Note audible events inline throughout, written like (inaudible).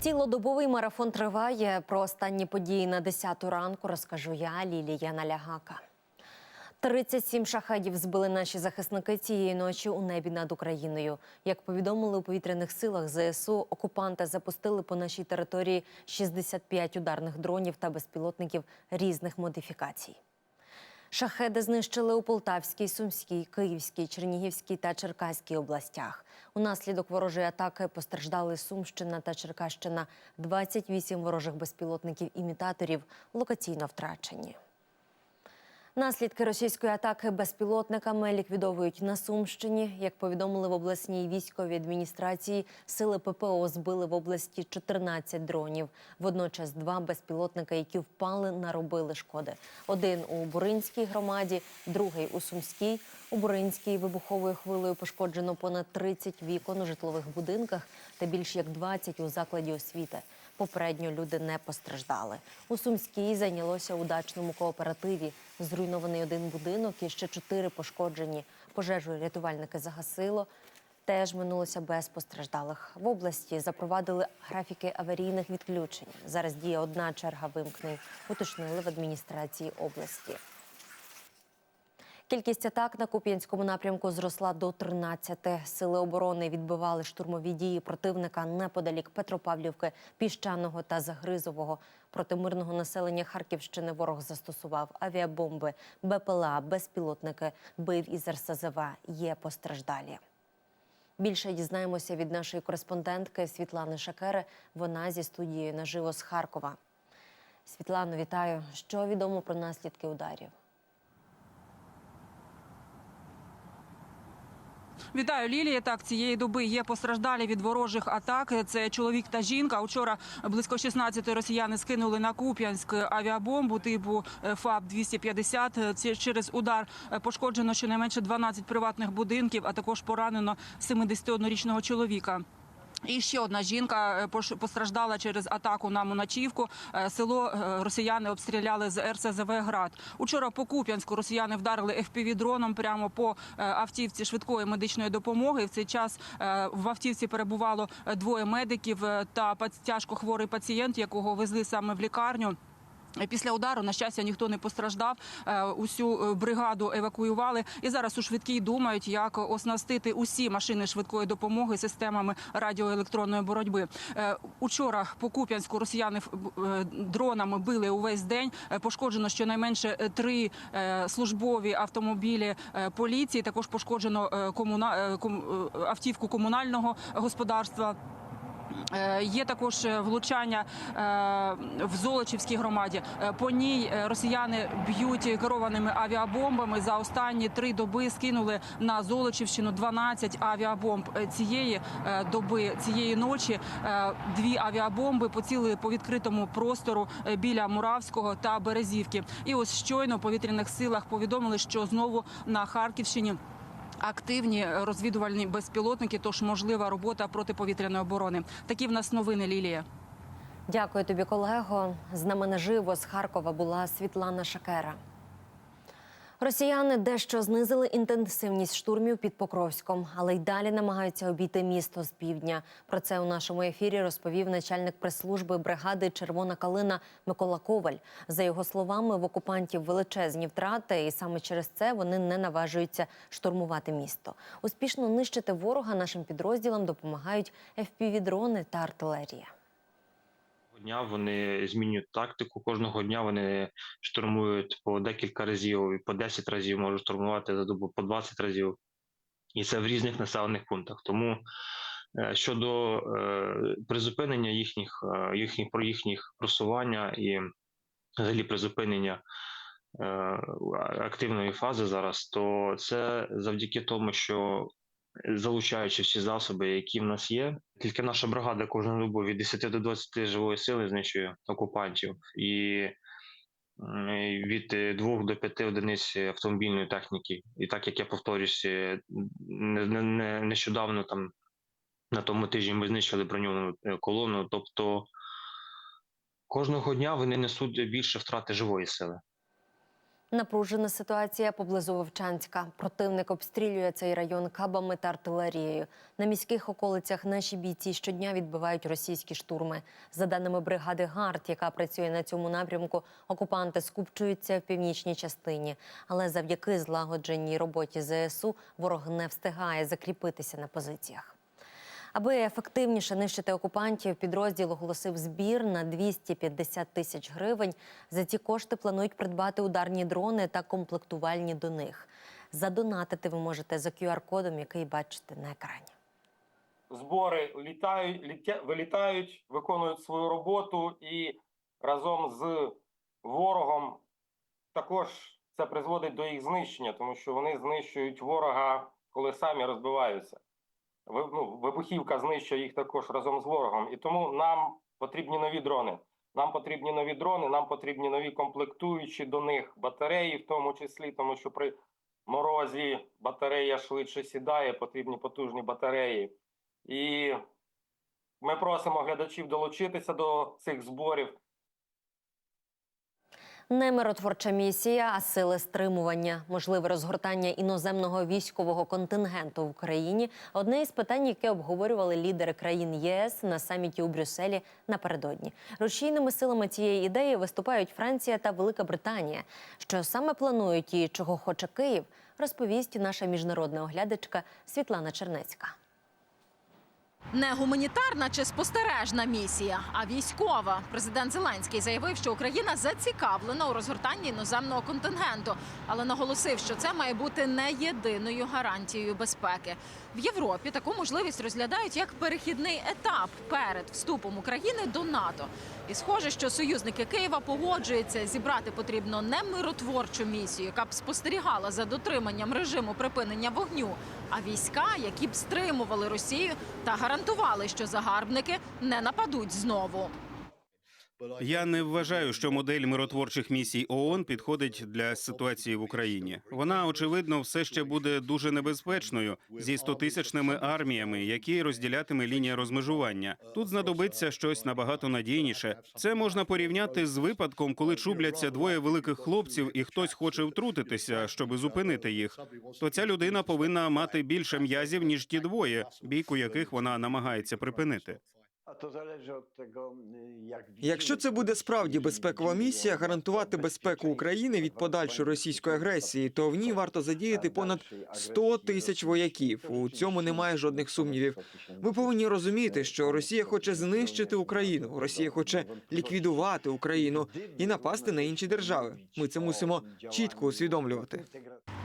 Цілодобовий марафон триває. Про останні події на 10 ранку розкажу я, Лілія Налягака. 37 шахедів збили наші захисники цієї ночі у небі над Україною. Як повідомили у повітряних силах ЗСУ, окупанти запустили по нашій території 65 ударних дронів та безпілотників різних модифікацій. Шахеди знищили у Полтавській, Сумській, Київській, Чернігівській та Черкаській областях. Унаслідок ворожої атаки постраждали Сумщина та Черкащина. 28 ворожих безпілотників-імітаторів локаційно втрачені. Наслідки російської атаки безпілотниками ліквідовують на Сумщині. Як повідомили в обласній військовій адміністрації, сили ППО збили в області 14 дронів. Водночас два безпілотника, які впали, наробили шкоди. Один у Буринській громаді, другий у Сумській. У Буринській вибуховою хвилею пошкоджено понад 30 вікон у житлових будинках та більш як 20 у закладі освіти. Попередньо люди не постраждали. У Сумській зайнялося у дачному кооперативі. Зруйнований один будинок і ще чотири пошкоджені. Пожежу рятувальники загасило. Теж минулося без постраждалих. В області запровадили графіки аварійних відключень. Зараз діє одна черга вимкнень, уточнили в адміністрації області. Кількість атак на Куп'янському напрямку зросла до 13. Сили оборони відбивали штурмові дії противника неподалік Петропавлівки, Піщаного та Загризового. Проти мирного населення Харківщини ворог застосував авіабомби, БПЛА, безпілотники, бив із РСЗВ. Є постраждалі. Більше дізнаємося від нашої кореспондентки Світлани Шакери. Вона зі студією наживо з Харкова. Світлано, вітаю. Що відомо про наслідки ударів? Вітаю, Лілія. Так, цієї доби є постраждалі від ворожих атак. Це чоловік та жінка. Учора близько 16 росіяни скинули на Куп'янськ авіабомбу типу е, ФАБ-250. Це через удар е, пошкоджено щонайменше 12 приватних будинків, а також поранено 71-річного чоловіка. І ще одна жінка е, постраждала через атаку на Моначівку. Е, Село е, росіяни обстріляли з РСЗВ «Град». Учора по Куп'янську росіяни вдарили FPV-дроном прямо по автівці швидкої медичної допомоги. В цей час в автівці перебувало двоє медиків та тяжко хворий пацієнт, якого везли саме в лікарню. Після удару, на щастя, ніхто не постраждав. Е, Усю е, бригаду евакуювали. І зараз у швидкій думають, як оснастити усі машини швидкої допомоги системами радіоелектронної боротьби. Е, Учора по Куп'янську росіяни дронами били увесь день. Пошкоджено щонайменше три службові автомобілі поліції. Також пошкоджено комуна... ком- автівку комунального господарства. Е, Є також е, влучання е, в Золочівській громаді. По ній росіяни б'ють керованими авіабомбами. За останні три доби скинули на Золочівщину 12 авіабомб. Цієї доби, цієї ночі дві авіабомби поцілили по відкритому простору біля Муравського та Березівки. І ось щойно в повітряних силах повідомили, що знову на Харківщині. Активні розвідувальні безпілотники, тож можлива робота протиповітряної оборони. Такі в нас новини, Лілія. Дякую тобі, колего. З нами наживо з Харкова була Світлана Шакера. Росіяни дещо знизили інтенсивність штурмів під Покровськом, але й далі намагаються обійти місто з півдня. Про це у нашому ефірі розповів начальник прес-служби бригади Червона калина Микола Коваль. За його словами, в окупантів величезні втрати, і саме через це вони не наважуються штурмувати місто. Успішно нищити ворога нашим підрозділам допомагають FPV-дрони та артилерія. Дня вони змінюють тактику. Кожного дня вони штурмують по декілька разів, і по 10 разів можуть штурмувати за добу по 20 разів. І це в різних населених пунктах. Тому е, щодо е, призупинення їхніх, е, їхніх про їхніх просування і взагалі призупинення активної фази зараз, то це завдяки тому, що залучаючи всі засоби, які в нас є. Тільки наша бригада кожну добу від 10 до 20 живої сили знищує окупантів і від 2 до 5 одиниць автомобільної техніки. І так як я повторюсь, е, не, не, не, нещодавно там на тому тижні ми знищили броньовану е, колону. Тобто кожного дня вони несуть більше втрати живої сили. Напружена ситуація поблизу Вовчанська. Противник обстрілює цей район кабами та артилерією. На міських околицях наші бійці щодня відбивають російські штурми. За даними бригади ГАРД, яка працює на цьому напрямку, окупанти скупчуються в північній частині. Але завдяки злагодженій роботі ЗСУ ворог не встигає закріпитися на позиціях. Аби ефективніше нищити окупантів, підрозділ оголосив збір на 250 тисяч гривень. За ці кошти планують придбати ударні дрони та комплектувальні до них. Задонатити ви можете за QR-кодом, який бачите на екрані. збори літають, літя, вилітають, виконують свою роботу і разом з ворогом також це призводить до їх знищення, тому що вони знищують ворога, коли самі розбиваються. Ну, Вибухівка знищує їх також разом з ворогом. І тому нам потрібні нові дрони. Нам потрібні нові дрони, нам потрібні нові комплектуючі до них батареї, в тому числі, тому що при морозі батарея швидше сідає, потрібні потужні батареї. І ми просимо глядачів долучитися до цих зборів. Не миротворча місія, а сили стримування, можливе розгортання іноземного військового контингенту в Україні одне із питань, яке обговорювали лідери країн ЄС на саміті у Брюсселі напередодні. Рушійними силами цієї ідеї виступають Франція та Велика Британія. Що саме планують і чого хоче Київ, розповість наша міжнародна оглядачка Світлана Чернецька. Не гуманітарна чи спостережна місія, а військова. Президент Зеленський заявив, що Україна зацікавлена у розгортанні іноземного контингенту, але наголосив, що це має бути не єдиною гарантією безпеки. В Європі таку можливість розглядають як перехідний етап перед вступом України до НАТО. І схоже, що союзники Києва погоджуються зібрати потрібно не миротворчу місію, яка б спостерігала за дотриманням режиму припинення вогню, а війська, які б стримували Росію та гарантували, що загарбники не нападуть знову. Я не вважаю, що модель миротворчих місій ООН підходить для ситуації в Україні. Вона очевидно все ще буде дуже небезпечною зі стотисячними арміями, які розділятиме лінія розмежування. Тут знадобиться щось набагато надійніше. Це можна порівняти з випадком, коли чубляться двоє великих хлопців, і хтось хоче втрутитися, щоб зупинити їх. То ця людина повинна мати більше м'язів ніж ті двоє, бійку яких вона намагається припинити. Якщо це буде справді безпекова місія, гарантувати безпеку України від подальшої російської агресії, то в ній варто задіяти понад 100 тисяч вояків. У цьому немає жодних сумнівів. Ми повинні розуміти, що Росія хоче знищити Україну, Росія хоче ліквідувати Україну і напасти на інші держави. Ми це мусимо чітко усвідомлювати.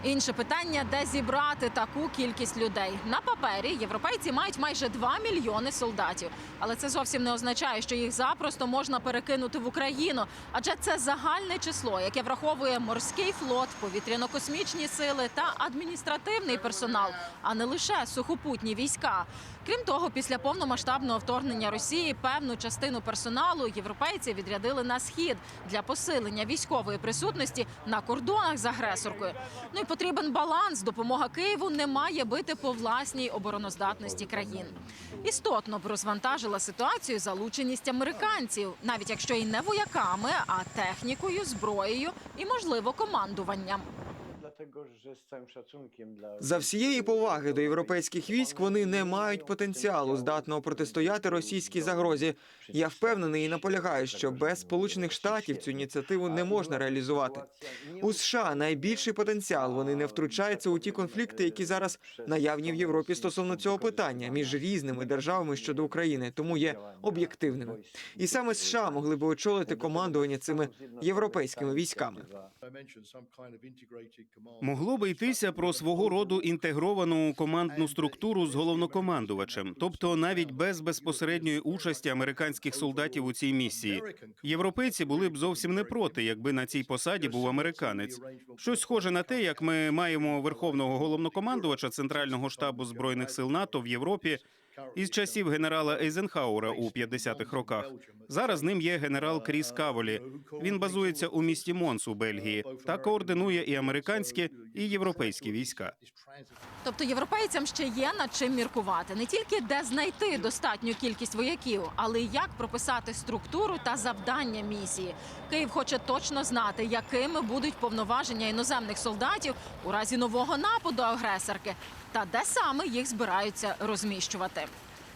Інше питання, де зібрати таку кількість людей. На папері європейці мають майже 2 мільйони солдатів, але це зовсім не означає, що їх запросто можна перекинути в Україну, адже це загальне число, яке враховує морський флот, повітряно-космічні сили та адміністративний персонал, а не лише сухопутні війська. Крім того, після повномасштабного вторгнення Росії певну частину персоналу європейці відрядили на схід для посилення військової присутності на кордонах з агресоркою. Ну і потрібен баланс. Допомога Києву не має бити по власній обороноздатності країн. Істотно б розвантажила ситуацію залученість американців, навіть якщо і не вояками, а технікою, зброєю і можливо командуванням. За всієї поваги до європейських військ вони не мають потенціалу здатного протистояти російській загрозі. Я впевнений і наполягаю, що без сполучених штатів цю ініціативу не можна реалізувати. У США найбільший потенціал. Вони не втручаються у ті конфлікти, які зараз наявні в Європі стосовно цього питання між різними державами щодо України, тому є об'єктивними. І саме США могли би очолити командування цими європейськими військами. Могло би йтися про свого роду інтегровану командну структуру з головнокомандувачем, тобто навіть без безпосередньої участі американських солдатів у цій місії. Європейці були б зовсім не проти, якби на цій посаді був американець. Щось схоже на те, як ми маємо верховного головнокомандувача Центрального штабу збройних сил НАТО в Європі. Із часів генерала Ейзенхауера у 50-х роках. Зараз ним є генерал Кріс Каволі. Він базується у місті Монс у Бельгії та координує і американські, і європейські війська. Тобто європейцям ще є над чим міркувати не тільки де знайти достатню кількість вояків, але й як прописати структуру та завдання місії. Київ хоче точно знати, якими будуть повноваження іноземних солдатів у разі нового нападу агресорки, та де саме їх збираються розміщувати.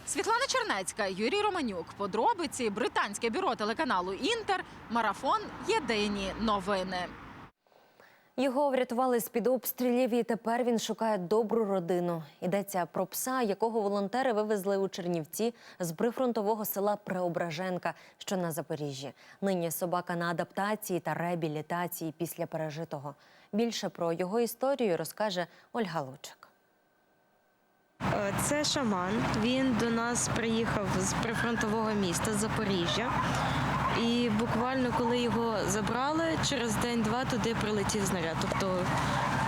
Світлана Чернецька, Юрій Романюк. Подробиці британське бюро телеканалу Інтер. Марафон. Єдині новини. Його врятували з під обстрілів, і тепер він шукає добру родину. Йдеться про пса, якого волонтери вивезли у Чернівці з прифронтового села Преображенка, що на Запоріжжі. Нині собака на адаптації та реабілітації після пережитого. Більше про його історію розкаже Ольга Лучик. Е, Це шаман. Він до нас приїхав з прифронтового міста Запоріжжя. І буквально коли його забрали, через день-два туди прилетів знаряд. Тобто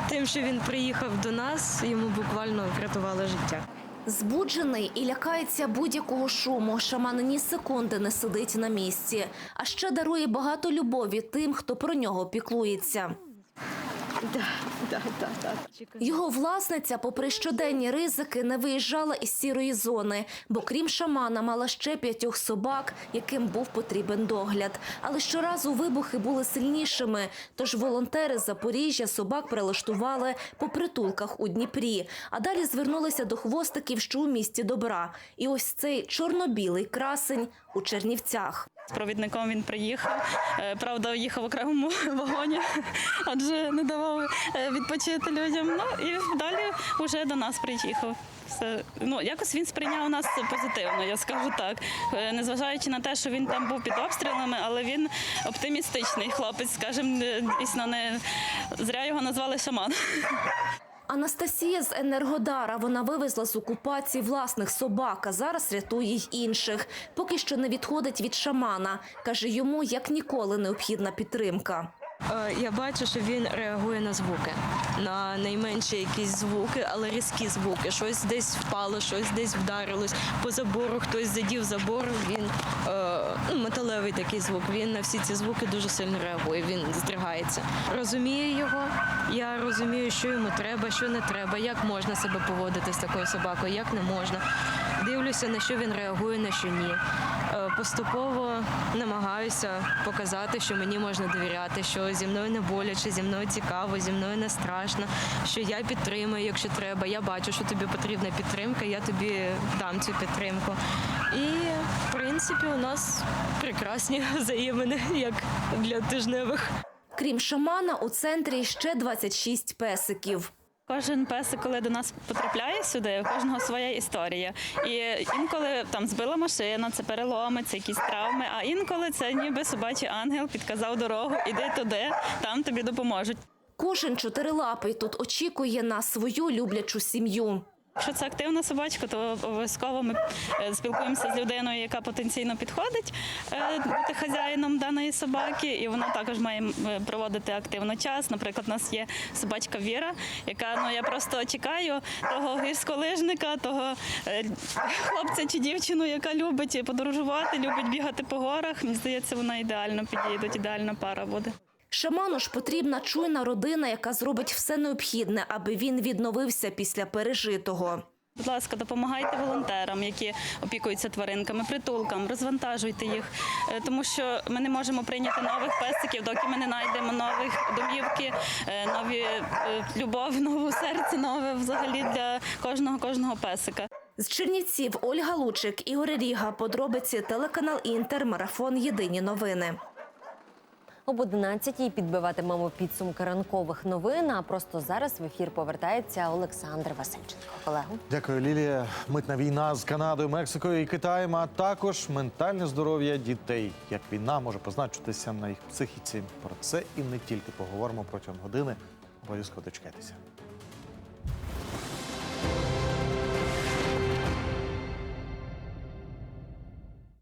тим, що він приїхав до нас, йому буквально врятувало життя. Збуджений і лякається будь-якого шуму. Шаман ні секунди не сидить на місці, а ще дарує багато любові тим, хто про нього піклується. Його власниця, попри щоденні ризики, не виїжджала із сірої зони, бо крім шамана мала ще п'ятьох собак, яким був потрібен догляд. Але щоразу вибухи були сильнішими. Тож волонтери з Запоріжжя собак прилаштували по притулках у Дніпрі, а далі звернулися до хвостиків, що у місті добра. І ось цей чорно-білий красень у Чернівцях. З провідником він приїхав. Е, Правда, їхав в окремому (laughs) вагоні, адже не давав е, відпочити людям. Ну і далі вже до нас приїхав. Все. Ну, якось він сприйняв нас позитивно, я скажу так. Е, Незважаючи на те, що він там був під обстрілами, але він оптимістичний хлопець, скажімо, дійсно не зря його назвали шаман. (laughs) Анастасія з Енергодара. Вона вивезла з окупації власних собак, а зараз рятує й інших. Поки що не відходить від шамана. Каже, йому як ніколи необхідна підтримка. Е, Я бачу, що він реагує на звуки, на найменші якісь звуки, але різкі звуки. Щось десь впало, щось десь вдарилось. По забору хтось задів забор. Він ну, такий звук. Він на всі ці звуки дуже сильно реагує. Він здригається. Розумію його. Я розумію, що йому треба, що не треба, як можна себе поводити з такою собакою, як не можна. Дивлюся, на що він реагує, на що ні. Поступово намагаюся показати, що мені можна довіряти, що зі мною не боляче, зі мною цікаво, зі мною не страшно, що я підтримую, якщо треба. Я бачу, що тобі потрібна підтримка, я тобі дам цю підтримку. І в принципі у нас прекрасні (laughs) взаємини, як для тижневих. Крім шамана, у центрі ще 26 песиків. Кожен песик, коли до нас потрапляє сюди, у кожного своя історія. І інколи там збила машина, це переломи, це якісь травми. А інколи це ніби собачий ангел підказав дорогу, іди туди, там тобі допоможуть. Кожен чотирилапий тут очікує на свою люблячу сім'ю. Якщо це активна собачка, то обов'язково ми е, спілкуємося з людиною, яка потенційно підходить е, бути хазяїном даної собаки, і вона також має е, проводити активно час. Наприклад, у нас є собачка Віра, яка ну я просто чекаю того гірськолижника, того хлопця чи дівчину, яка любить подорожувати, любить бігати по горах. Мені здається, вона ідеально підійде, ідеальна пара буде. Шаману ж потрібна чуйна родина, яка зробить все необхідне, аби він відновився після пережитого. Будь ласка, допомагайте волонтерам, які опікуються тваринками, притулкам, розвантажуйте їх, Е, тому що ми не можемо прийняти нових песиків, доки ми не знайдемо нових домівки, е, нові е, любов, нове серце, нове взагалі для кожного кожного песика. З Чернівців Ольга Лучик, Ігор Ріга. Подробиці телеканал Інтер. Марафон. Єдині новини. Об 11-й підбиватимемо підсумки ранкових новин. А просто зараз в ефір повертається Олександр Васильченко. Колегу. Дякую, Лілія. Митна війна з Канадою, Мексикою і Китаєм, а також ментальне здоров'я дітей. Як війна може позначитися на їх психіці. Про це і не тільки поговоримо протягом години. Обов'язково дочекайтеся.